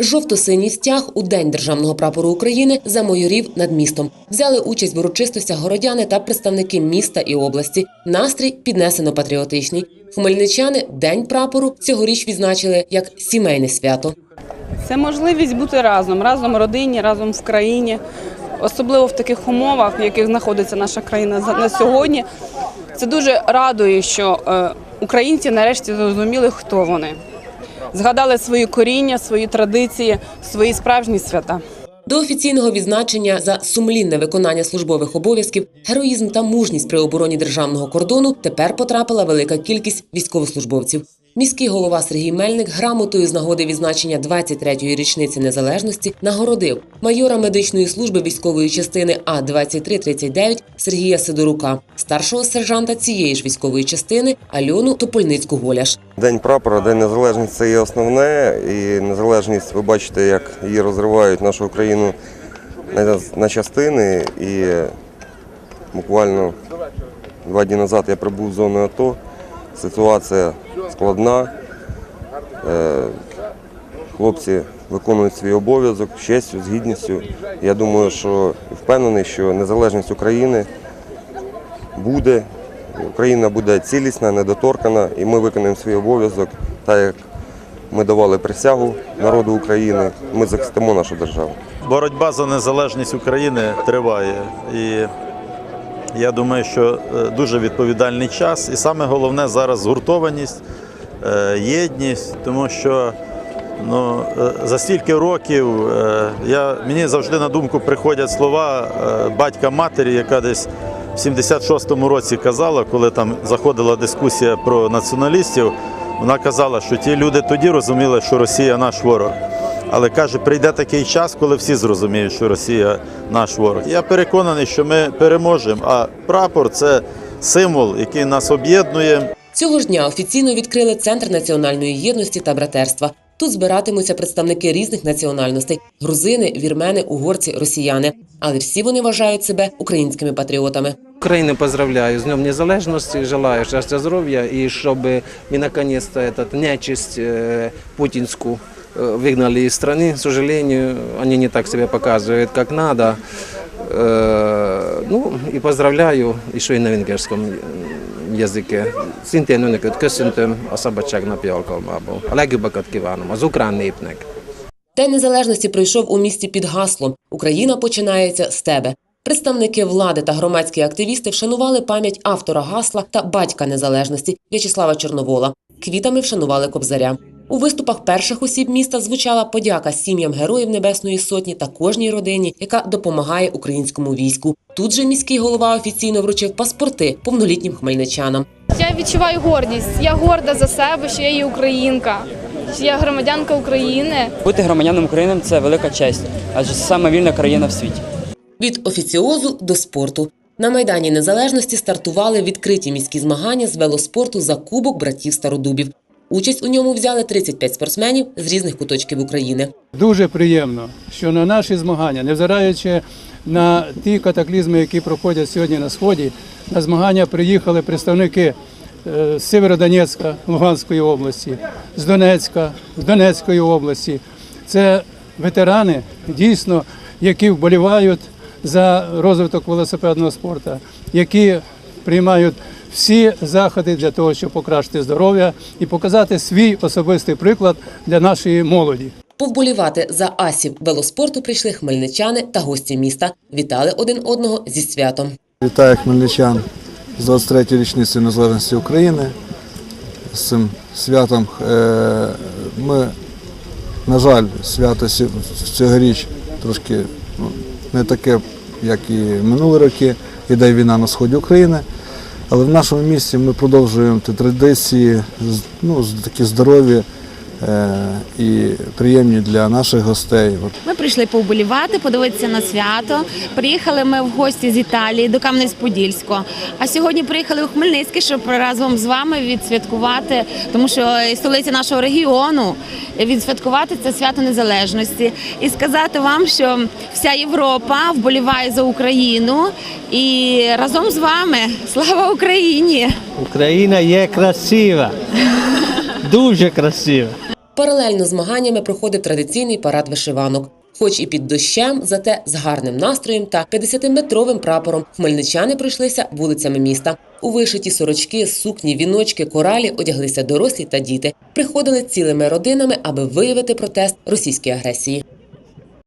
Жовто-синій стяг у день державного прапору України замайорів над містом. Взяли участь в урочистостях городяни та представники міста і області. Настрій піднесено патріотичний. Хмельничани день прапору цьогоріч відзначили як сімейне свято. Це можливість бути разом, разом в родині, разом в країні, особливо в таких умовах, в яких знаходиться наша країна за- на сьогодні. Це дуже радує, що е, українці нарешті зрозуміли, хто вони. Згадали свої коріння, свої традиції, свої справжні свята. До офіційного відзначення за сумлінне виконання службових обов'язків, героїзм та мужність при обороні державного кордону тепер потрапила велика кількість військовослужбовців. Міський голова Сергій Мельник грамотою з нагоди відзначення 23-ї річниці незалежності нагородив майора медичної служби військової частини А 2339 Сергія Сидорука, старшого сержанта цієї ж військової частини Альону Топольницьку Голяш. День прапора, День незалежності це є основне. І незалежність, ви бачите, як її розривають нашу Україну на, частини. І буквально два дні назад я прибув з зони АТО. Ситуація складна. Е, Хлопці виконують свій обов'язок з честю, з гідністю. Я думаю, що впевнений, що незалежність України буде. Україна буде цілісна, недоторкана, і ми виконаємо свій обов'язок, так як ми давали присягу народу України. Ми захистимо нашу державу. Боротьба за незалежність України триває. І я думаю, що е, дуже відповідальний час. І саме головне зараз згуртованість, е, єдність, тому що ну, е, за стільки років я, мені завжди на думку приходять слова батька матері, яка десь в 76-му році казала, коли там заходила дискусія про націоналістів. Вона казала, що ті люди тоді розуміли, що Росія наш ворог. Але каже, прийде такий час, коли всі зрозуміють, що Росія наш ворог. Я переконаний, що ми переможемо. А прапор це символ, який нас об'єднує. Цього ж дня офіційно відкрили Центр національної єдності та братерства. Тут збиратимуться представники різних національностей: грузини, вірмени, угорці, росіяни Але всі вони вважають себе українськими патріотами. Украину поздравляю с Днем Незалежности, желаю счастья, здоровья и чтобы мы наконец-то этот нечисть э, путинскую э, выгнали из страны. К сожалению, они не так себя показывают, как надо. Э, ну и поздравляю еще и на венгерском языке. Szintén önöket köszöntöm a szabadságnap alkalmából. A legjobbakat kívánom az ukrán népnek. День незалежності пройшов у місті під гаслом Україна починається з тебе. Представники влади та громадські активісти вшанували пам'ять автора гасла та батька незалежності В'ячеслава Чорновола. Квітами вшанували кобзаря. У виступах перших осіб міста звучала подяка сім'ям героїв Небесної Сотні та кожній родині, яка допомагає українському війську. Тут же міський голова офіційно вручив паспорти повнолітнім хмельничанам. Я відчуваю гордість. Я горда за себе, що я є українка, я громадянка України. Бути громадянином України це велика честь, адже це саме вільна країна в світі. Від офіціозу до спорту. На Майдані Незалежності стартували відкриті міські змагання з велоспорту за Кубок братів Стародубів. Участь у ньому взяли 35 спортсменів з різних куточків України. Дуже приємно, що на наші змагання, невзираючи на ті катаклізми, які проходять сьогодні на сході, на змагання приїхали представники з Сєвєродонецька, Луганської області, з Донецька, з Донецької області. Це ветерани, дійсно, які вболівають за розвиток велосипедного спорту, які приймають всі заходи для того, щоб покращити здоров'я і показати свій особистий приклад для нашої молоді. Повболівати за асів велоспорту прийшли хмельничани та гості міста. Вітали один одного зі святом. Вітаю хмельничан з 23-ї річниці незалежності України. З цим святом е, ми, на жаль, свято цьогоріч трошки ну, не таке, як і минулі роки. Іде війна на сході України. Але в нашому місті ми продовжуємо ті традиції, ну, такі здорові і приємні для наших гостей. Ми прийшли повболівати, подивитися на свято. Приїхали ми в гості з Італії до Кам'янець-Подільського. А сьогодні приїхали у Хмельницький, щоб разом з вами відсвяткувати, тому що столиця нашого регіону відсвяткувати це свято незалежності і сказати вам, що вся Європа вболіває за Україну і разом з вами слава Україні! Україна є красива, дуже красива. Паралельно змаганнями проходив традиційний парад вишиванок. Хоч і під дощем, зате з гарним настроєм та 50-метровим прапором хмельничани пройшлися вулицями міста. У вишиті сорочки, сукні, віночки, коралі одяглися дорослі та діти. Приходили цілими родинами, аби виявити протест російській агресії.